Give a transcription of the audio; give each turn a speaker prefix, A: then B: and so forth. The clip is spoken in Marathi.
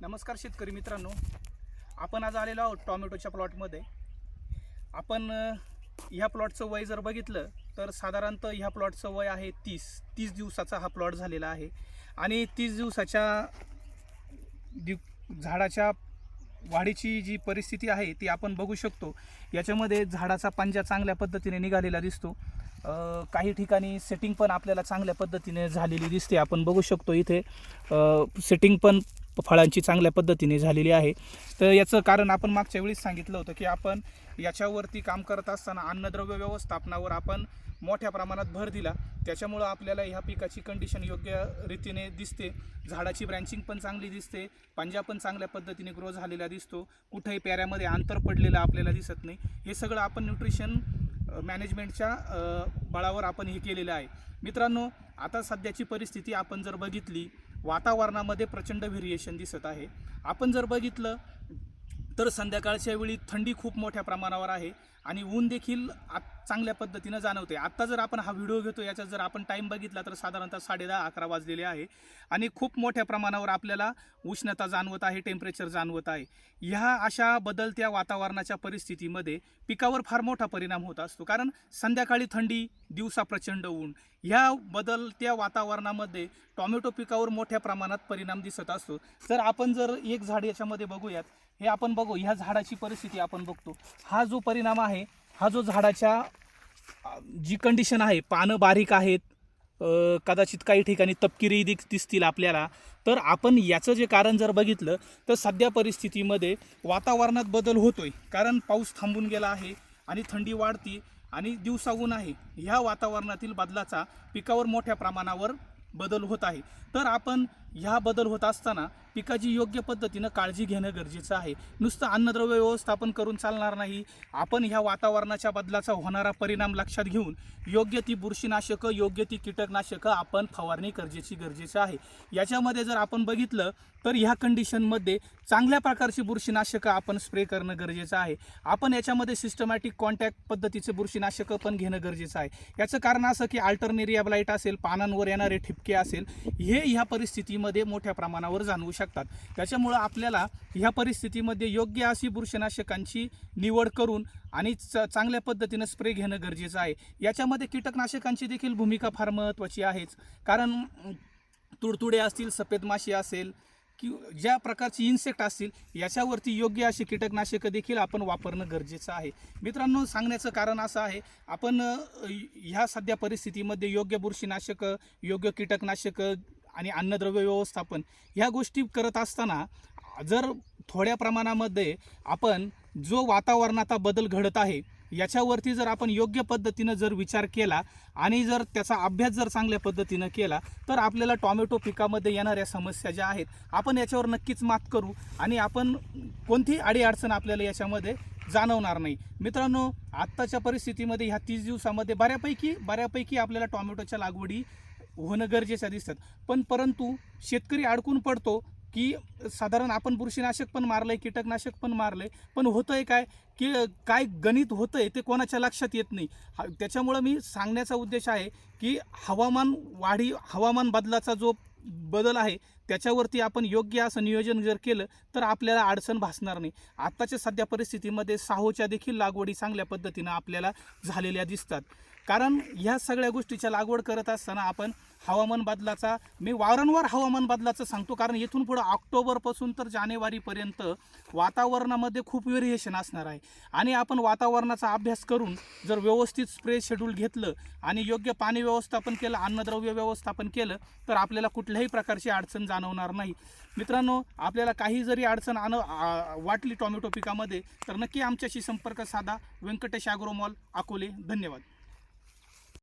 A: नमस्कार शेतकरी मित्रांनो. आपण आज आलेलो आहोत टॉमॅटोच्या प्लॉटमध्ये. आपण ह्या प्लॉटचं वय जर बघितलं तर साधारणतः ह्या प्लॉटचं वय आहे तीस. तीस दिवसाचा हा प्लॉट झालेला आहे. आणि तीस दिवसाच्या दि झाडाच्या वाढीची जी परिस्थिती आहे ती आपण बघू शकतो. याच्यामध्ये झाडाचा पंजा चांगल्या पद्धतीने निघालेला दिसतो. काही ठिकाणी सेटिंग पण आपल्याला चांगल्या पद्धतीने झालेली दिसते. आपण बघू शकतो इथे सेटिंग पण फळांची चांगल्या पद्धतीने झालेली आहे. तर याचं कारण आपण मागच्या वेळीच सांगितलं होतं की आपण याच्यावरती काम करत असताना अन्नद्रव्य व्यवस्थापनावर आपण मोठ्या प्रमाणात भर दिला. त्याच्यामुळं आपल्याला ह्या पिकाची कंडिशन योग्य रीतीने दिसते. झाडाची ब्रँचिंग पण चांगली दिसते. पंजा पण चांगल्या पद्धतीने ग्रो झालेला दिसतो. कुठेही पेऱ्यामध्ये अंतर पडलेलं आपल्याला दिसत नाही. हे सगळं आपण न्यूट्रिशन मॅनेजमेंटच्या बळावर आपण हे केलेलं आहे. मित्रांनो आता सध्याची परिस्थिती आपण जर बघितली वातावरणामध्ये प्रचंड व्हेरिएशन दिसत आहे. आपण जर बघितलं तर संध्याकाळच्या वेळी थंडी खूप मोठ्या प्रमाणावर आहे. आणि ऊन देखील आत चांगल्या पद्धतीनं जाणवते आत्ता जर आपण हा व्हिडिओ घेतो याचा जर आपण टाईम बघितला तर साधारणतः साडेदहा अकरा वाजलेले आहे. आणि खूप मोठ्या प्रमाणावर आपल्याला उष्णता जाणवत आहे टेम्परेचर जाणवत आहे. ह्या अशा बदलत्या वातावरणाच्या परिस्थितीमध्ये पिकावर फार मोठा परिणाम होत असतो. कारण संध्याकाळी थंडी दिवसा प्रचंड ऊन ह्या बदलत्या वातावरणामध्ये टॉमॅटो पिकावर मोठ्या प्रमाणात परिणाम दिसत असतो. तर आपण जर एक झाड याच्यामध्ये बघूयात हे आपण बघू ह्या झाडाची परिस्थिती आपण बघतो. हा जो परिणाम आहे हा जो झाडाच्या जी कंडिशन आहे पानं बारीक आहेत कदाचित काही ठिकाणी तपकिरी दिस दिसतील आपल्याला तर आपण याचं जे कारण जर बघितलं तर सध्या परिस्थितीमध्ये वातावरणात बदल होतोय. कारण पाऊस थांबून गेला आहे आणि थंडी वाढती आणि दिवसा ऊन आहे. ह्या वातावरणातील बदलाचा पिकावर मोठ्या प्रमाणावर बदल होत आहे. तर आपण ह्या बदल होत असताना पिकाची योग्य पद्धतीनं काळजी घेणं गरजेचं आहे. नुसतं अन्नद्रव्य व्यवस्थापन करून चालणार नाही. आपण ह्या वातावरणाच्या बदलाचा होणारा परिणाम लक्षात घेऊन योग्य ती बुरशीनाशकं योग्य ती कीटकनाशकं आपण फवारणी गरजेची गरजेचं आहे. याच्यामध्ये जर आपण बघितलं तर ह्या कंडिशनमध्ये चांगल्या प्रकारची बुरशीनाशकं आपण स्प्रे करणं गरजेचं आहे. आपण याच्यामध्ये सिस्टमॅटिक कॉन्टॅक्ट पद्धतीचे बुरशीनाशकं पण घेणं गरजेचं आहे. याचं कारण असं की अल्टरनेरिया ब्लाईट असेल पानांवर येणारे ठिपके असेल हे ह्या परिस्थितीमध्ये मोठ्या प्रमाणावर जाणवू शकतात. त्याच्यामुळं आपल्याला ह्या परिस्थितीमध्ये योग्य अशी बुरशीनाशकांची निवड करून आणि च चांगल्या पद्धतीनं स्प्रे घेणं गरजेचं आहे. याच्यामध्ये कीटकनाशकांची देखील भूमिका फार महत्त्वाची आहेच. कारण तुडतुडे असतील सफेद माशी असेल कि ज्या प्रकारची इन्सेक्ट असतील याच्यावरती योग्य अशी कीटकनाशकं देखील आपण वापरणं गरजेचं आहे. मित्रांनो सांगण्याचं कारण असं आहे आपण ह्या सध्या परिस्थितीमध्ये योग्य बुरशीनाशकं योग्य कीटकनाशकं आणि अन्नद्रव्य व्यवस्थापन ह्या गोष्टी करत असताना जर थोड्या प्रमाणामध्ये आपण जो वातावरणाचा बदल घडत आहे याच्यावरती जर आपण योग्य पद्धतीनं जर विचार केला आणि जर त्याचा अभ्यास जर चांगल्या पद्धतीनं केला तर आपल्याला टॉमॅटो पिकामध्ये येणाऱ्या समस्या ज्या आहेत आपण याच्यावर नक्कीच मात करू आणि आपण कोणतीही अडीअडचण आपल्याला याच्यामध्ये जाणवणार नाही. मित्रांनो आत्ताच्या परिस्थितीमध्ये ह्या तीस दिवसामध्ये बऱ्यापैकी बऱ्यापैकी आपल्याला टॉमॅटोच्या लागवडी होणं गरजेचं दिसतात पण परंतु शेतकरी अडकून पडतो की साधारण आपण बुरशीनाशक पण मारलं आहे कीटकनाशक पण मारलं आहे पण होतं आहे काय? की काय गणित होतं आहे ते कोणाच्या लक्षात येत नाही. हा- त्याच्यामुळं मी सांगण्याचा उद्देश आहे की हवामान वाढी हवामान बदलाचा जो बदल आहे त्याच्यावरती आपण योग्य असं नियोजन जर केलं तर आपल्याला अडचण भासणार नाही. आत्ताच्या सध्या परिस्थितीमध्ये साहोच्या देखील लागवडी चांगल्या पद्धतीनं आपल्याला झालेल्या दिसतात. कारण ह्या सगळ्या गोष्टीच्या लागवड करत असताना आपण हवामान बदलाचा मी वारंवार हवामान बदलाचं सांगतो कारण इथून पुढं ऑक्टोबरपासून तर जानेवारीपर्यंत वातावरणामध्ये खूप व्हेरिएशन असणार आहे. आणि आपण वातावरणाचा अभ्यास करून जर व्यवस्थित स्प्रे शेड्यूल घेतलं आणि योग्य पाणी व्यवस्थापन केलं अन्नद्रव्य व्यवस्थापन केलं तर आपल्याला कुठल्याही प्रकारची अडचण जाणवणार नाही. मित्रांनो आपल्याला काही जरी अडचण आण वाटली टोमॅटो पिकामध्ये तर नक्की आमच्याशी संपर्क साधा. व्यंकटेश ॲग्रोमॉल अकोले. धन्यवाद.